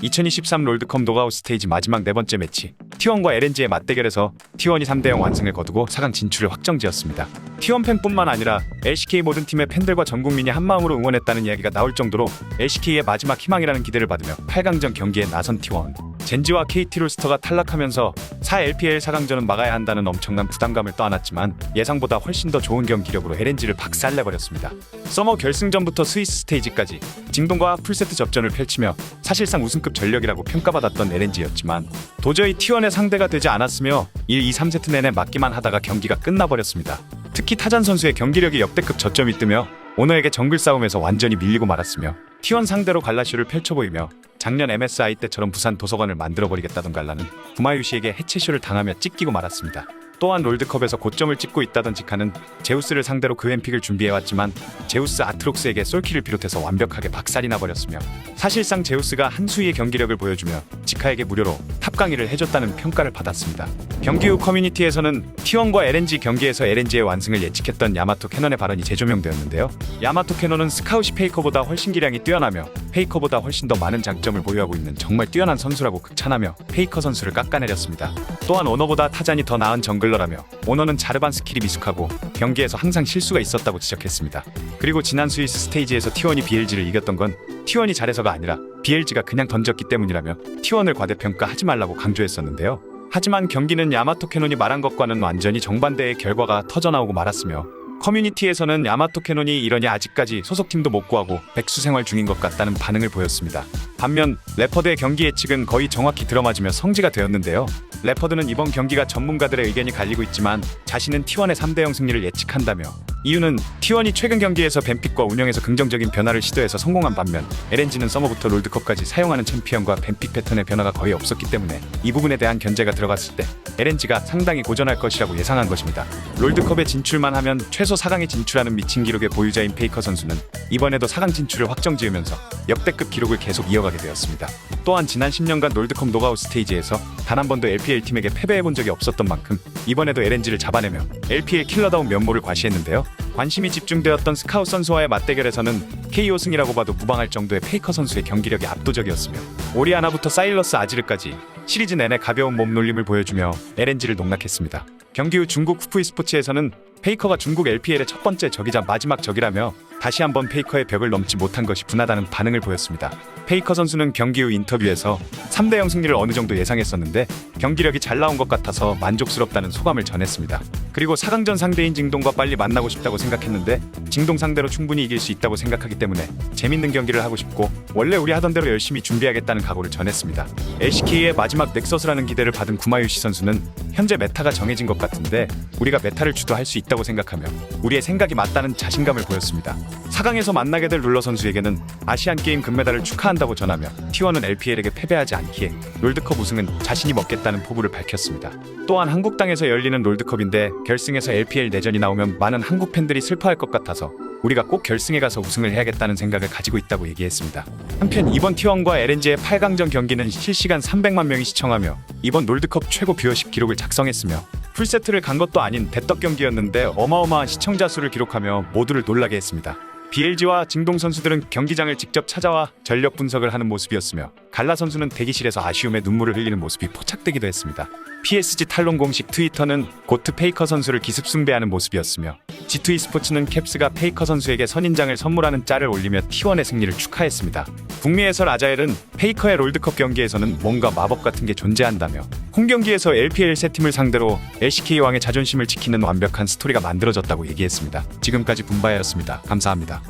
2023 롤드컵 노가웃 스테이지 마지막 네 번째 매치 T1과 LNG의 맞대결에서 T1이 3대0 완승을 거두고 4강 진출을 확정지었습니다. T1 팬뿐만 아니라 LCK 모든 팀의 팬들과 전 국민이 한마음으로 응원했다는 이야기가 나올 정도로 LCK의 마지막 희망이라는 기대를 받으며 8강전 경기에 나선 T1 젠지와 KT 롤스터가 탈락하면서 4 LPL 4강전은 막아야 한다는 엄청난 부담감을 떠안았지만 예상보다 훨씬 더 좋은 경기력으로 LNG를 박살내버렸습니다. 서머 결승전부터 스위스 스테이지까지 징동과 풀세트 접전을 펼치며 사실상 우승급 전력이라고 평가받았던 LNG였지만 도저히 T1의 상대가 되지 않았으며 1, 2, 3세트 내내 맞기만 하다가 경기가 끝나버렸습니다. 특히 타잔 선수의 경기력이 역대급 저점이 뜨며 오너에게 정글 싸움에서 완전히 밀리고 말았으며 T1 상대로 갈라쇼를 펼쳐 보이며 작년 MSI 때처럼 부산 도서관을 만들어버리겠다던 갈라는 구마유시에게 해체쇼를 당하며 찢기고 말았습니다. 또한 롤드컵에서 고점을 찍고 있다던 지카는 제우스를 상대로 그 햄픽을 준비해왔지만 제우스 아트록스에게 솔키를 비롯해서 완벽하게 박살이 나버렸으며 사실상 제우스가 한 수위의 경기력을 보여주며 지카에게 무료로 탑 강의를 해줬다는 평가를 받았습니다. 경기 후 커뮤니티에서는 T1과 LNG 경기에서 LNG의 완승을 예측했던 야마토 캐논의 발언이 재조명되었는데요. 야마토 캐논은 스카웃이 페이커보다 훨씬 기량이 뛰어나며 페이커보다 훨씬 더 많은 장점을 보유하고 있는 정말 뛰어난 선수라고 극찬하며 페이커 선수를 깎아내렸습니다. 또한 오너보다 타잔이 더 나은 정글러라며 오너는 자르반 스킬이 미숙하고 경기에서 항상 실수가 있었다고 지적했습니다. 그리고 지난 스위스 스테이지에서 T1이 BLG를 이겼던 건 T1이 잘해서가 아니라 BLG가 그냥 던졌기 때문이라며 T1을 과대평가하지 말라고 강조했었는데요. 하지만 경기는 야마토 캐논이 말한 것과는 완전히 정반대의 결과가 터져나오고 말았으며 커뮤니티에서는 야마토 캐논이 이러니 아직까지 소속팀도 못 구하고 백수 생활 중인 것 같다는 반응을 보였습니다. 반면 레퍼드의 경기 예측은 거의 정확히 들어맞으며 성지가 되었는데요. 레퍼드는 이번 경기가 전문가들의 의견이 갈리고 있지만 자신은 T1의 3대0 승리를 예측한다며 이유는 T1이 최근 경기에서 뱀픽과 운영에서 긍정적인 변화를 시도해서 성공한 반면 LNG는 서머부터 롤드컵까지 사용하는 챔피언과 뱀픽 패턴의 변화가 거의 없었기 때문에 이 부분에 대한 견제가 들어갔을 때 LNG가 상당히 고전할 것이라고 예상한 것입니다. 롤드컵에 진출만 하면 최소 4강에 진출하는 미친 기록의 보유자인 페이커 선수는 이번에도 4강 진출을 확정지으면서 역대급 기록을 계속 이어가게 되었습니다. 또한 지난 10년간 롤드컵 노가웃 스테이지에서 단 한 번도 LPL 팀에게 패배해본 적이 없었던 만큼 이번에도 LNG를 잡아내며 LPL 킬러다운 면모를 과시했는데요. 관심이 집중되었던 스카웃 선수와의 맞대결에서는 KO 승이라고 봐도 무방할 정도의 페이커 선수의 경기력이 압도적이었으며 오리아나부터 사일러스 아지르까지 시리즈 내내 가벼운 몸놀림을 보여주며 LNG를 농락했습니다. 경기 후 중국 후프이 스포츠에서는 페이커가 중국 LPL의 첫 번째 적이자 마지막 적이라며 다시 한번 페이커의 벽을 넘지 못한 것이 분하다는 반응을 보였습니다. 페이커 선수는 경기 후 인터뷰에서 3대0 승리를 어느 정도 예상했었는데 경기력이 잘 나온 것 같아서 만족스럽다는 소감을 전했습니다. 그리고 4강전 상대인 징동과 빨리 만나고 싶다고 생각했는데 징동 상대로 충분히 이길 수 있다고 생각하기 때문에 재밌는 경기를 하고 싶고 원래 우리 하던 대로 열심히 준비하겠다는 각오를 전했습니다. LCK의 마지막 넥서스라는 기대를 받은 구마유시 선수는 현재 메타가 정해진 것 같은데 우리가 메타를 주도할 수 있다고 생각하며 우리의 생각이 맞다는 자신감을 보였습니다. 4강에서 만나게 될 룰러 선수에게는 아시안 게임 금메달을 축하한다고 전하며 T1은 LPL에게 패배하지 않기에 롤드컵 우승은 자신이 먹겠다는 포부를 밝혔습니다. 또한 한국 땅에서 열리는 롤드컵인데 결승에서 LPL 내전이 나오면 많은 한국 팬들이 슬퍼할 것 같아서 우리가 꼭 결승에 가서 우승을 해야겠다는 생각을 가지고 있다고 얘기했습니다. 한편 이번 T1과 LNG의 8강전 경기는 실시간 300만 명이 시청하며 이번 롤드컵 최고 뷰어십 기록을 작성했으며 풀세트를 간 것도 아닌 대떡 경기였는데 어마어마한 시청자 수를 기록하며 모두를 놀라게 했습니다. BLG와 징동 선수들은 경기장을 직접 찾아와 전력 분석을 하는 모습이었으며 갈라 선수는 대기실에서 아쉬움에 눈물을 흘리는 모습이 포착되기도 했습니다. PSG 탈론 공식 트위터는 고트 페이커 선수를 기습 숭배하는 모습이었으며 G2 스포츠는 캡스가 페이커 선수에게 선인장을 선물하는 짤을 올리며 T1의 승리를 축하했습니다. 북미 해설 아자엘은 페이커의 롤드컵 경기에서는 뭔가 마법 같은 게 존재한다며 홈 경기에서 LPL 세 팀을 상대로 LCK 왕의 자존심을 지키는 완벽한 스토리가 만들어졌다고 얘기했습니다. 지금까지 분바야였습니다. 감사합니다.